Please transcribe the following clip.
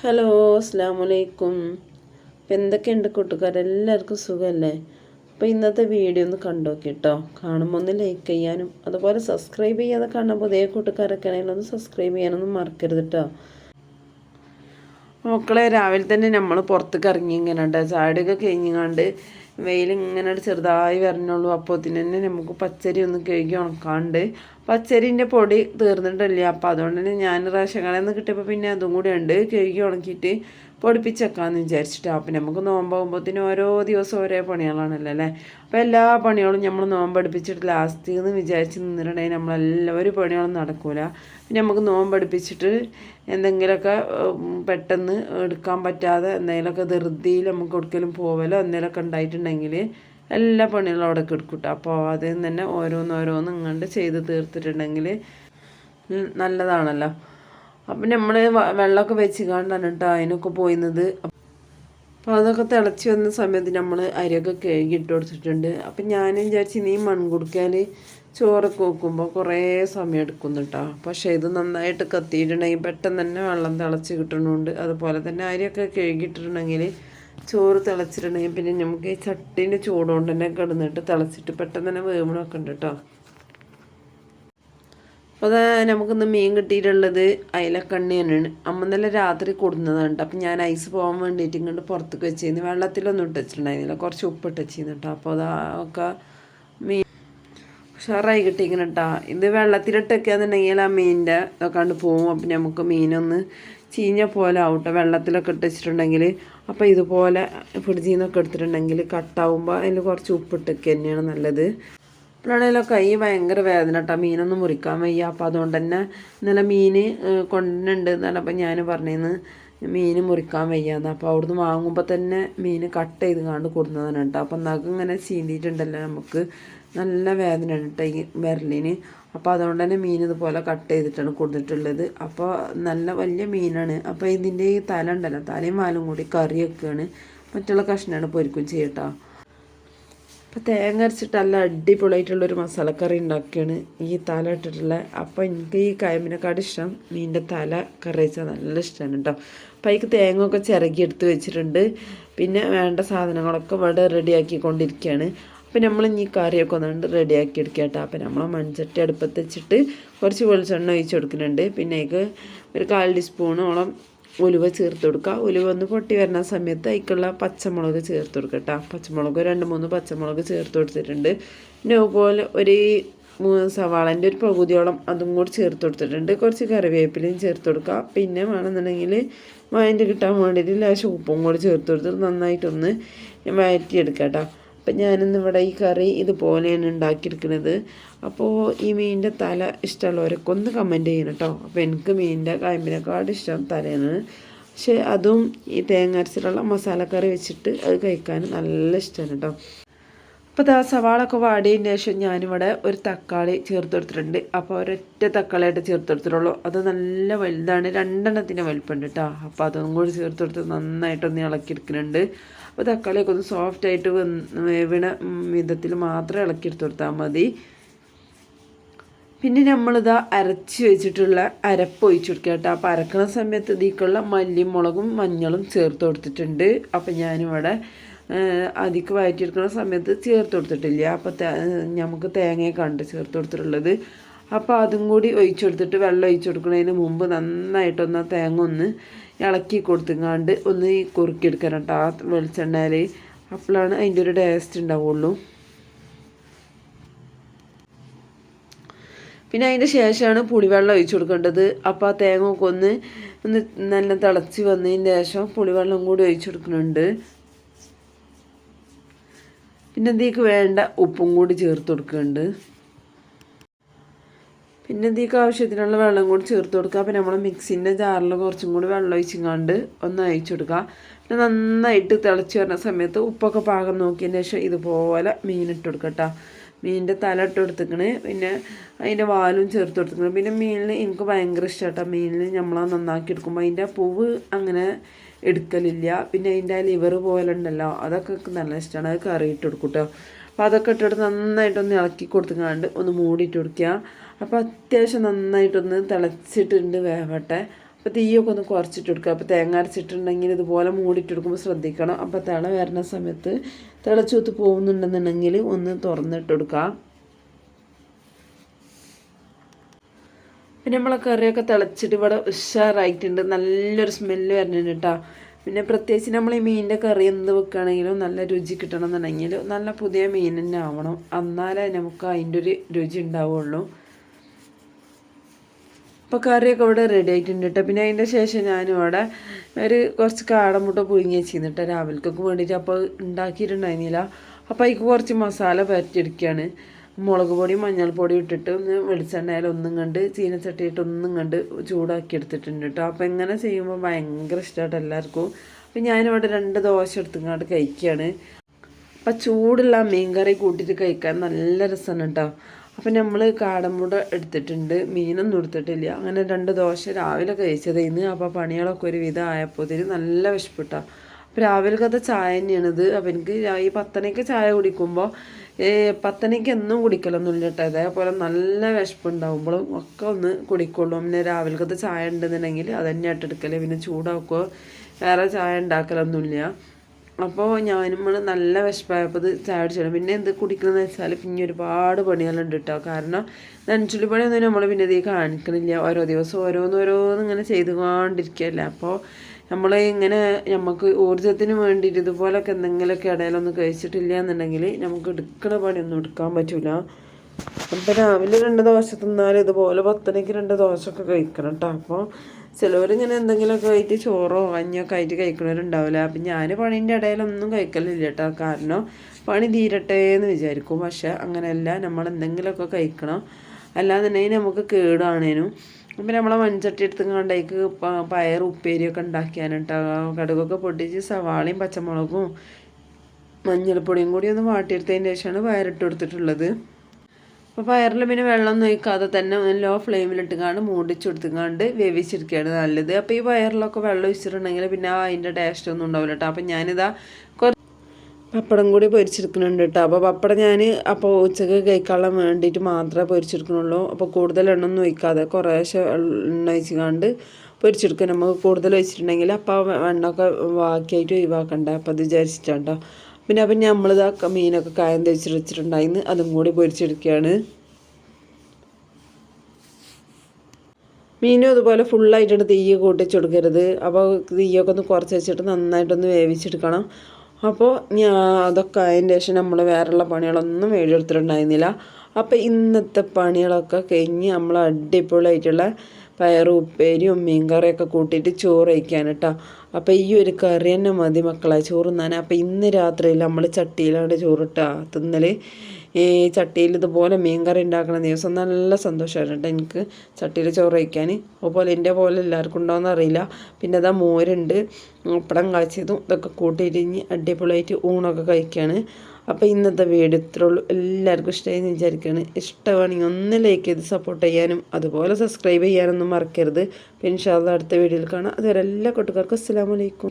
Hello അസ്സാം വലൈക്കും അപ്പം എന്തൊക്കെയുണ്ട് കൂട്ടുകാരെല്ലാവർക്കും സുഖമല്ലേ അപ്പോൾ ഇന്നത്തെ വീഡിയോ ഒന്ന് കണ്ടോക്കി കേട്ടോ കാണുമ്പോൾ ഒന്ന് ലൈക്ക് ചെയ്യാനും അതുപോലെ സബ്സ്ക്രൈബ് ചെയ്യാതെ കാണുമ്പോൾ പുതിയ കൂട്ടുകാരൊക്കെ ആണെങ്കിലും ഒന്ന് സബ്സ്ക്രൈബ് ചെയ്യാനൊന്നും മറക്കരുത് കേട്ടോ മക്കളെ രാവിലെ തന്നെ നമ്മൾ പുറത്തേക്ക് ഇറങ്ങി ഇങ്ങനെ ഉണ്ട് ചാടിയൊക്കെ കഴിഞ്ഞാണ്ട് വെയിൽ ഇങ്ങനെ ചെറുതായി വരണുള്ളൂ. അപ്പോൾ തന്നെ നമുക്ക് പച്ചരി ഒന്ന് കഴുകി ഉണക്കാണ്ട് പച്ചരിന്റെ പൊടി തീർന്നിട്ടില്ല? അപ്പോൾ അതുകൊണ്ട് തന്നെ ഞാൻ റേഷൻ കടയിൽ നിന്ന് കിട്ടിയപ്പോൾ പിന്നെ അതും കൂടെ ഉണ്ട്. കഴുകി ഉണക്കിയിട്ട് പൊടിപ്പിച്ചേക്കാന്ന് വിചാരിച്ചിട്ടാണ് അപ്പം നമുക്ക് നോമ്പാകുമ്പോഴത്തേനും ഓരോ ദിവസം ഓരോ പണികളാണല്ലോ അല്ലേ? അപ്പോൾ എല്ലാ പണികളും നമ്മൾ നോമ്പടുപ്പിച്ചിട്ട് ലാസ്റ്റ് എന്ന് വിചാരിച്ച് നിന്നിട്ടുണ്ടെങ്കിൽ നമ്മളെല്ലാവരും പണികളും നടക്കൂല. പിന്നെ നമുക്ക് നോമ്പടുപ്പിച്ചിട്ട് എന്തെങ്കിലുമൊക്കെ പെട്ടെന്ന് എടുക്കാൻ പറ്റാതെ എന്തെങ്കിലുമൊക്കെ ധൃതിയിൽ നമുക്ക് ഒടുക്കലും പോവലോ എന്തെങ്കിലുമൊക്കെ ഉണ്ടായിട്ടുണ്ടെങ്കിൽ എല്ലാ പണികളും അവിടെ കിടക്കൂട്ടോ. അപ്പോൾ അതിൽ നിന്ന് തന്നെ ഓരോന്നോരോന്നും ഇങ്ങോട്ട് ചെയ്ത് തീർത്തിട്ടുണ്ടെങ്കിൽ നല്ലതാണല്ലോ. അപ്പം നമ്മൾ വെള്ളമൊക്കെ വെച്ച് കാണാൻ കേട്ടോ അതിനൊക്കെ പോയിരുന്നത് അപ്പോൾ അതൊക്കെ തിളച്ച് വന്ന സമയത്ത് നമ്മൾ അരിയൊക്കെ കഴുകി ഇട്ട് കൊടുത്തിട്ടുണ്ട്. അപ്പം ഞാൻ വിചാരിച്ച് നീ മൺകുടുക്കാൻ ചോറൊക്കെ വെക്കുമ്പോൾ കുറേ സമയം എടുക്കും കേട്ടോ പക്ഷേ ഇത് നന്നായിട്ട് കത്തിയിട്ടുണ്ടെങ്കിൽ പെട്ടെന്ന് തന്നെ വെള്ളം തിളച്ച് കിട്ടണമുണ്ട് അതുപോലെ തന്നെ അരിയൊക്കെ കഴുകിയിട്ടുണ്ടെങ്കിൽ ചോറ് തിളച്ചിട്ടുണ്ടെങ്കിൽ പിന്നെ നമുക്ക് ഈ ചട്ടീന്റെ ചൂടുകൊണ്ട് തന്നെ കിടന്നിട്ട് തിളച്ചിട്ട് പെട്ടെന്ന് തന്നെ വേവണമൊക്കെ ഉണ്ട് കേട്ടോ അപ്പോൾ അത് നമുക്കിന്ന് മീൻ കിട്ടിയിട്ടുള്ളത് അയലക്കണ്ണി തന്നെയാണ് അമ്മ നല്ല രാത്രി കൊടുന്നതാണ് അപ്പം ഞാൻ ഐസ് പോകാൻ വേണ്ടിയിട്ട് ഇങ്ങോട്ട് പുറത്തേക്ക് വെച്ചിരുന്നു വെള്ളത്തിലൊന്നും ഇട്ടിട്ടുണ്ടായിരുന്നില്ല കുറച്ച് ഉപ്പ് ഇട്ടിച്ചിരുന്നു കേട്ടോ അപ്പോൾ അതൊക്കെ മീൻ ഉഷാറായി കിട്ടിയിരിക്കണം കേട്ടോ ഇത് വെള്ളത്തിലിട്ടൊക്കെയാണെന്നുണ്ടെങ്കിൽ ആ മീനിന്റെ ഇതൊക്കെ കണ്ട് പോകും അപ്പം നമുക്ക് മീനൊന്ന് ചീഞ്ഞ പോലെ ആവട്ടെ വെള്ളത്തിലൊക്കെ ഇട്ട് വെച്ചിട്ടുണ്ടെങ്കിൽ. അപ്പോൾ ഇതുപോലെ നിന്നൊക്കെ എടുത്തിട്ടുണ്ടെങ്കിൽ കട്ടാവുമ്പോൾ അതിൽ കുറച്ച് ഉപ്പിട്ടൊക്കെ തന്നെയാണ് നല്ലത്. ഇപ്പോഴാണേലോ കൈ ഭയങ്കര വേദന കേട്ടോ മീനൊന്നും മുറിക്കാൻ വയ്യ. അപ്പോൾ അതുകൊണ്ട് തന്നെ ഇന്നലെ മീൻ കൊണ്ടുണ്ട് എന്നാണ് അപ്പം ഞാൻ പറഞ്ഞിരുന്നു മീൻ മുറിക്കാൻ വയ്യാന്ന്. അപ്പോൾ അവിടുന്ന് വാങ്ങുമ്പോൾ തന്നെ മീൻ കട്ട് ചെയ്ത് കാണ്ട് കൊടുക്കുന്നതാണ് കേട്ടോ അപ്പം നഖ ഇങ്ങനെ ചീന്തിയിട്ടുണ്ടല്ലോ നമുക്ക്. നല്ല വേദന കേട്ടോ ഈ വിരലിന്. അപ്പോൾ അതുകൊണ്ട് തന്നെ മീൻ ഇതുപോലെ കട്ട് ചെയ്തിട്ടാണ് കൊടുത്തിട്ടുള്ളത്. അപ്പോൾ നല്ല വലിയ മീനാണ്. അപ്പോൾ ഇതിന്റെ ഈ തല ഉണ്ടല്ലോ തലയും വാലും കൂടി കറി വെക്കുകയാണ് മറ്റുള്ള കഷ്ണമാണ് പൊരിക്കും ചെയ്യട്ടോ അപ്പോൾ തേങ്ങ അരച്ചിട്ട് നല്ല അടിപൊളിയായിട്ടുള്ളൊരു മസാലക്കറി ഉണ്ടാക്കിയാണ് ഈ തല ഇട്ടിട്ടുള്ള. അപ്പോൾ എനിക്ക് ഈ കയമ്പിനെക്കാട് ഇഷ്ടം മീനിന്റെ തല കറി വെച്ചാൽ നല്ല ഇഷ്ടമാണ് കേട്ടോ അപ്പോൾ അതിക്ക് തേങ്ങ ഒക്കെ ചിറകി എടുത്ത് വെച്ചിട്ടുണ്ട്. പിന്നെ വേണ്ട സാധനങ്ങളൊക്കെ ഇവിടെ റെഡിയാക്കി കൊണ്ടിരിക്കുകയാണ് അപ്പോൾ നമ്മൾ ഈ കറിയൊക്കെ ഒന്നുകൊണ്ട് റെഡിയാക്കി എടുക്കുക കേട്ടോ അപ്പോൾ നമ്മൾ മൺചട്ടി അടുപ്പത്ത് വെച്ചിട്ട് കുറച്ച് വെളിച്ചെണ്ണ ഒഴിച്ച് കൊടുക്കുന്നുണ്ട്. പിന്നെ അതിക്ക് ഒരു കാൽ ടീസ്പൂണോളം ഉലുവ ചേർത്ത് കൊടുക്കുക. ഉലുവ ഒന്ന് പൊട്ടി വരുന്ന സമയത്ത് അതിക്കുള്ള പച്ചമുളക് ചേർത്ത് കൊടുക്കുക കേട്ടോ. പച്ചമുളക് രണ്ട് മൂന്ന് പച്ചമുളക് ചേർത്ത് കൊടുത്തിട്ടുണ്ട്. പിന്നെ അതുപോലെ ഒരു സവാളന്റെ ഒരു പകുതിയോളം അതും കൂടി ചേർത്ത് കൊടുത്തിട്ടുണ്ട്. കുറച്ച് കറിവേപ്പിലയും ചേർത്ത് കൊടുക്കുക. പിന്നെ വേണമെന്നുണ്ടെങ്കിൽ വയന്റെ കിട്ടാൻ വേണ്ടിയിട്ട് ലേശം ഉപ്പും കൂടി ചേർത്ത് കൊടുത്തിട്ട് നന്നായിട്ടൊന്ന് വയറ്റിയെടുക്കാം കേട്ടോ. അപ്പം ഞാനിന്ന് ഇവിടെ ഈ കറി ഇതുപോലെയാണ് ഉണ്ടാക്കിയെടുക്കുന്നത് അപ്പോൾ ഈ മീനിന്റെ തല ഇഷ്ടമുള്ളവരൊക്കെ ഒന്ന് കമന്റ് ചെയ്യണം കേട്ടോ അപ്പോൾ എനിക്ക് മീനിന്റെ കായമ്പിനെക്കാട് ഇഷ്ടം തലയാണ്. പക്ഷേ അതും ഈ തേങ്ങ അരച്ചിട്ടുള്ള മസാലക്കറി വെച്ചിട്ട് അത് കഴിക്കാൻ നല്ല ഇഷ്ടമാണ് കേട്ടോ അപ്പോൾ ദാ സവാളൊക്കെ വാടിയതിന് ശേഷം ഞാനിവിടെ ഒരു തക്കാളി ചേർത്ത് കൊടുത്തിട്ടുണ്ട്. അപ്പോൾ ഒരൊറ്റ തക്കാളിയായിട്ട് ചേർത്ത് കൊടുത്തിട്ടുള്ളൂ. അത് നല്ല വലുതാണ്. രണ്ടെണ്ണത്തിന്റെ വലുപ്പമുണ്ട് കേട്ടോ അപ്പോൾ അതൊന്നും കൂടി ചേർത്ത് കൊടുത്ത് നന്നായിട്ടൊന്ന് ഇളക്കിയെടുക്കുന്നുണ്ട്. അപ്പോൾ തക്കാളിയൊക്കെ ഒന്ന് സോഫ്റ്റായിട്ട് വേവണ വിധത്തിൽ മാത്രം ഇളക്കിയെടുത്ത് കൊടുത്താൽ മതി. പിന്നെ നമ്മളിതാ അരച്ച് വെച്ചിട്ടുള്ള അരപ്പ് ഒഴിച്ച് കൊടുക്കുക കേട്ടോ. അപ്പോൾ അരക്കണ സമയത്ത് ഇതിക്കുള്ള മല്ലിയും മുളകും മഞ്ഞളും ചേർത്ത് കൊടുത്തിട്ടുണ്ട്. അപ്പോൾ ഞാനിവിടെ അതിക്ക് വയറ്റിയെടുക്കുന്ന സമയത്ത് ചേർത്ത് കൊടുത്തിട്ടില്ല. അപ്പോൾ നമുക്ക് തേങ്ങയൊക്കെ ഉണ്ട് ചേർത്ത് കൊടുത്തിട്ടുള്ളത്. അപ്പോൾ അതും കൂടി ഒഴിച്ചു കൊടുത്തിട്ട് വെള്ളം ഒഴിച്ചു കൊടുക്കുന്നതിന് മുമ്പ് നന്നായിട്ടൊന്ന് തേങ്ങ ഒന്ന് ഇളക്കി കൊടുത്തുങ്ങാണ്ട് ഒന്ന് കുറുക്കിയെടുക്കണം കേട്ടോ ആ വെളിച്ചെണ്ണയിൽ അപ്പോഴാണ് അതിന്റെ ഒരു ടേസ്റ്റ് ഉണ്ടാവുള്ളൂ. പിന്നെ അതിന്റെ ശേഷമാണ് പുളിവെള്ളം ഒഴിച്ചു കൊടുക്കേണ്ടത്. അപ്പോൾ ആ തേങ്ങ ഒക്കെ ഒന്ന് ഒന്ന് നല്ല തിളച്ച് വന്നതിന് ശേഷം പുളിവെള്ളം കൂടി ഒഴിച്ചു കൊടുക്കുന്നുണ്ട്. പിന്നെ എന്തൊക്കെ വേണ്ട ഉപ്പും കൂടി ചേർത്ത് കൊടുക്കുന്നുണ്ട്. പിന്നെ എന്തൊക്കെ ആവശ്യത്തിനുള്ള വെള്ളം കൂടി ചേർത്ത് കൊടുക്കുക. പിന്നെ നമ്മൾ മിക്സിന്റെ ജാറിൽ കുറച്ചും കൂടി വെള്ളം ഒഴിച്ചിങ്ങാണ്ട് ഒന്ന് അയച്ചു കൊടുക്കുക. പിന്നെ നന്നായിട്ട് തിളച്ച് വരുന്ന സമയത്ത് ഉപ്പൊക്കെ പാകം നോക്കിയതിന് ശേഷം ഇതുപോലെ മീൻ ഇട്ട് കൊടുക്കട്ടോ മീനിന്റെ തല ഇട്ട് കൊടുത്തിക്കണ്. പിന്നെ അതിന്റെ വാലും ചേർത്ത് കൊടുത്തിക്കണ്. പിന്നെ മീനിൽ എനിക്ക് ഭയങ്കര ഇഷ്ടമാട്ടോ മീനിൽ നമ്മൾ നന്നാക്കി എടുക്കുമ്പോൾ അതിന്റെ പൂവ് അങ്ങനെ എടുക്കലില്ല. പിന്നെ അതിന്റെ ലിവർ പോലെ ഉണ്ടല്ലോ അതൊക്കെ നല്ല ഇഷ്ടമാണ് അത് കറി ഇട്ട് കൊടുക്കും കേട്ടോ. അപ്പോൾ അതൊക്കെ ഇട്ടിട്ട് നന്നായിട്ടൊന്ന് ഇളക്കി കൊടുത്തുകൊണ്ട് ഒന്ന് മൂടിയിട്ട് കൊടുക്കുക. അപ്പോൾ അത്യാവശ്യം നന്നായിട്ടൊന്ന് തിളച്ചിട്ടുണ്ട് വേവട്ടെ. അപ്പോൾ തീയൊക്കെ ഒന്ന് കുറച്ചിട്ട് കൊടുക്കുക അപ്പോൾ തേങ്ങ അരച്ചിട്ടുണ്ടെങ്കിൽ ഇതുപോലെ മൂടിയിട്ട് കൊടുക്കുമ്പോൾ ശ്രദ്ധിക്കണം. അപ്പോൾ തിള വരുന്ന സമയത്ത് തിളച്ചൂത്ത് പോകുന്നുണ്ടെന്നുണ്ടെങ്കിൽ ഒന്ന് തുറന്നിട്ട് കൊടുക്കുക പിന്നെ നമ്മളെ കറിയൊക്കെ തിളച്ചിട്ട് ഇവിടെ ഉഷാറായിട്ടുണ്ട്. നല്ലൊരു സ്മെല്ല് വരുന്നുണ്ട് കേട്ടോ പിന്നെ പ്രത്യേകിച്ച് നമ്മൾ ഈ മീനിന്റെ കറി എന്ത് വെക്കുകയാണെങ്കിലും നല്ല രുചി കിട്ടണം എന്നുണ്ടെങ്കിൽ നല്ല പുതിയ മീൻ തന്നെ ആവണം. എന്നാലേ നമുക്ക് അതിന്റെ ഒരു രുചി ഉണ്ടാവുള്ളൂ. അപ്പോൾ കറിയൊക്കെ ഇവിടെ റെഡി ആയിട്ടുണ്ട് കേട്ടോ പിന്നെ അതിന്റെ ശേഷം ഞാനും അവിടെ ഒരു കുറച്ച് കാടമുട്ട പുഴുങ്ങി വെച്ചിരുന്നിട്ട് രാവിലേക്കൊക്കെ വേണ്ടിയിട്ട് അപ്പോൾ ഉണ്ടാക്കിയിട്ടുണ്ടായിരുന്നില്ല. അപ്പോൾ അതിക്ക് കുറച്ച് മസാല പരറ്റിയെടുക്കുകയാണ് മുളക് പൊടി മഞ്ഞൾപ്പൊടി ഇട്ടിട്ട് ഒന്ന് വെളിച്ചെണ്ണയിൽ ഒന്നും കണ്ട് ചീനച്ചട്ടിയിട്ട് ഒന്നും കണ്ട് ചൂടാക്കി എടുത്തിട്ടുണ്ട് കേട്ടോ അപ്പോൾ ഇങ്ങനെ ചെയ്യുമ്പോൾ ഭയങ്കര ഇഷ്ടമായിട്ട് എല്ലാവർക്കും. അപ്പം ഞാനിവിടെ രണ്ട് ദോശ എടുത്തുങ്ങാണ്ട് കഴിക്കുകയാണ്. അപ്പം ചൂടുള്ള മീൻ കറി കൂട്ടിയിട്ട് കഴിക്കാൻ നല്ല രസമാണ് കേട്ടോ അപ്പം നമ്മൾ കാടമുട എടുത്തിട്ടുണ്ട്. മീനൊന്നും എടുത്തിട്ടില്ല. അങ്ങനെ രണ്ട് ദോശ രാവിലെ കഴിച്ചതേന്ന് അപ്പോൾ പണികളൊക്കെ ഒരു വിധം ആയപ്പോഴത്തേന് നല്ല വിശപ്പിട്ടാണ് അപ്പോൾ രാവിലത്തെ ചായ തന്നെയാണിത്. അപ്പം എനിക്ക് ഈ പത്തനയ്ക്ക് ചായ കുടിക്കുമ്പോൾ പത്തനയ്ക്ക് എന്നും കുടിക്കലൊന്നുമില്ല കേട്ടോ. അതേപോലെ നല്ല വിശപ്പുണ്ടാകുമ്പോഴും ഒക്കെ ഒന്ന് കുടിക്കുള്ളൂ. പിന്നെ രാവിലത്തെ ചായ ഉണ്ടെന്നുണ്ടെങ്കിൽ അത് തന്നെ ഇട്ടെടുക്കൽ പിന്നെ ചൂടാക്കുകയോ വേറെ ചായ ഉണ്ടാക്കലൊന്നുമില്ല. അപ്പോൾ ഞാനും നല്ല വിശപ്പായപ്പോൾ ഇത് പിന്നെ എന്ത് കുടിക്കണമെന്ന് വെച്ചാൽ പിന്നെ ഒരുപാട് പണികളുണ്ട് കേട്ടോ കാരണം നനച്ചുള്ളി പണിയൊന്നും നമ്മൾ പിന്നെ ഇത് കാണിക്കണില്ല. ഓരോ ദിവസം ഓരോന്നോരോന്ന് ഇങ്ങനെ ചെയ്തുകൊണ്ടിരിക്കുകയല്ലേ അപ്പോൾ നമ്മൾ ഇങ്ങനെ നമുക്ക് ഊർജത്തിന് വേണ്ടിയിട്ട് ഇതുപോലൊക്കെ എന്തെങ്കിലുമൊക്കെ ഇടയിലൊന്നും കഴിച്ചിട്ടില്ല എന്നുണ്ടെങ്കിൽ നമുക്ക് എടുക്കണ പണിയൊന്നും എടുക്കാൻ പറ്റില്ല അപ്പം രാവിലെ രണ്ട് ദോശ തിന്നാൽ ഇതുപോലെ പത്തരയ്ക്ക് രണ്ട് ദോശയൊക്കെ കഴിക്കണം കേട്ടോ അപ്പോൾ ചിലവരിങ്ങനെ എന്തെങ്കിലുമൊക്കെ ആയിട്ട് ചോറോ കഞ്ഞൊക്കെ ആയിട്ട് കഴിക്കണവരുണ്ടാവില്ല. അപ്പം ഞാൻ പണീന്റെ ഇടയിലൊന്നും കഴിക്കലില്ല കേട്ടോ കാരണം പണി തീരട്ടെ എന്ന് വിചാരിക്കും. പക്ഷെ അങ്ങനെയല്ല. നമ്മൾ എന്തെങ്കിലുമൊക്കെ കഴിക്കണം. അല്ലാന്നുണ്ടെങ്കിൽ നമുക്ക് കേടാണേനും. അപ്പം നമ്മളെ മൺചട്ടി എടുത്തുകൊണ്ടേക്ക് പയർ ഉപ്പേരിയൊക്കെ കേട്ടോ കടുകൊക്കെ പൊട്ടിച്ച് സവാളയും പച്ചമുളകും മഞ്ഞൾപ്പൊടിയും കൂടി ഒന്ന് വാട്ടിയെടുത്തതിന് ശേഷമാണ് പയറിട്ട് കൊടുത്തിട്ടുള്ളത്. അപ്പോൾ പയറിൽ പിന്നെ വെള്ളം ഒഴിക്കാതെ തന്നെ ലോ ഫ്ലെയിമിലിട്ടുകാണ്ട് മൂടിച്ചെടുത്തുകൊണ്ട് വേവിച്ചെടുക്കുകയാണ് നല്ലത്. അപ്പോൾ ഈ പയറിലൊക്കെ വെള്ളം ഒഴിച്ചിട്ടുണ്ടെങ്കിൽ പിന്നെ അതിന്റെ ടേസ്റ്റ് ഒന്നും ഉണ്ടാവില്ല കേട്ടോ അപ്പം ഞാനിതാ പപ്പടം കൂടി പൊരിച്ചെടുക്കുന്നുണ്ട് കേട്ടോ അപ്പോൾ പപ്പടം ഞാൻ അപ്പോൾ ഉച്ചയ്ക്ക് കഴിക്കാനുള്ള വേണ്ടിയിട്ട് മാത്രമേ പൊരിച്ചെടുക്കണുള്ളൂ അപ്പോൾ കൂടുതൽ എണ്ണ ഒന്നും ഒഴിക്കാതെ കുറേശ്ശെ എണ്ണ ഒഴിച്ചുകൊണ്ട് പൊരിച്ചെടുക്കുക നമുക്ക് കൂടുതൽ ഒഴിച്ചിട്ടുണ്ടെങ്കിൽ അപ്പോൾ എണ്ണയൊക്കെ ബാക്കിയായിട്ട് ഒഴിവാക്കണ്ട? അപ്പോൾ അത് വിചാരിച്ചിട്ടാണ്ടോ പിന്നെ അപ്പം നമ്മളിതാ മീനൊക്കെ കായം തേച്ചിട്ട് വെച്ചിട്ടുണ്ടായിന്ന്. അതും കൂടി പൊരിച്ചെടുക്കുകയാണ്. മീനും അതുപോലെ ഫുള്ളായിട്ടാണ് തീയ്യ കൂട്ടിച്ച് കൊടുക്കരുത്. അപ്പോൾ തീയൊക്കെ ഒന്ന് കുറച്ച് വെച്ചിട്ട് നന്നായിട്ടൊന്ന് വേവിച്ചെടുക്കണം. അപ്പോൾ ഞാൻ അതൊക്കെ അതിന്റെ ശേഷം നമ്മൾ വേറെയുള്ള പണികളൊന്നും എടുത്തിട്ടുണ്ടായിരുന്നില്ല അപ്പോൾ ഇന്നത്തെ പണികളൊക്കെ കഴിഞ്ഞ് നമ്മൾ അടിപൊളിയായിട്ടുള്ള പയറും ഉപ്പേരിയും മീൻ കറിയൊക്കെ കൂട്ടിയിട്ട് ചോറ് വയ്ക്കാൻ കേട്ടോ അപ്പോൾ ഈ ഒരു കറി തന്നെ മതി മക്കളെ ചോറ് തിന്നാൻ അപ്പോൾ ഇന്ന് രാത്രിയിൽ നമ്മൾ ചട്ടിയിലാണ് ചോറിട്ടാ തിന്നൽ ഈ ചട്ടിയിൽ ഇതുപോലെ മീൻ കറി ഉണ്ടാക്കുന്ന ദിവസം നല്ല സന്തോഷമാണ് കേട്ടോ എനിക്ക് ചട്ടിയിൽ ചോറ് വയ്ക്കാൻ അതുപോലെ എന്റെ പോലെ എല്ലാവർക്കും ഉണ്ടോയെന്ന് അറിയില്ല. പിന്നെ അതാ മോരുണ്ട്. ഉപ്പടം കാച്ചിയതും ഇതൊക്കെ കൂട്ടിയിട്ടിഞ്ഞ് അടിപൊളിയായിട്ട് ഊണൊക്കെ കഴിക്കുകയാണ് അപ്പോൾ ഇന്നത്തെ വീഡിയോ ഇത്രേ ഉള്ളൂ. എല്ലാവർക്കും ഇഷ്ടമായി എന്ന് വിചാരിക്കുകയാണ്. ഇഷ്ടമാണെങ്കിൽ ഒന്ന് ലൈക്ക് ചെയ്ത് സപ്പോർട്ട് ചെയ്യാനും അതുപോലെ സബ്സ്ക്രൈബ് ചെയ്യാനൊന്നും മറക്കരുത്. പിന്നെ ഇൻഷാല്ല അടുത്ത വീഡിയോയിൽ കാണാം. അതുവരെ എല്ലാ കൂട്ടുകാർക്കും അസ്സാം വലൈക്കും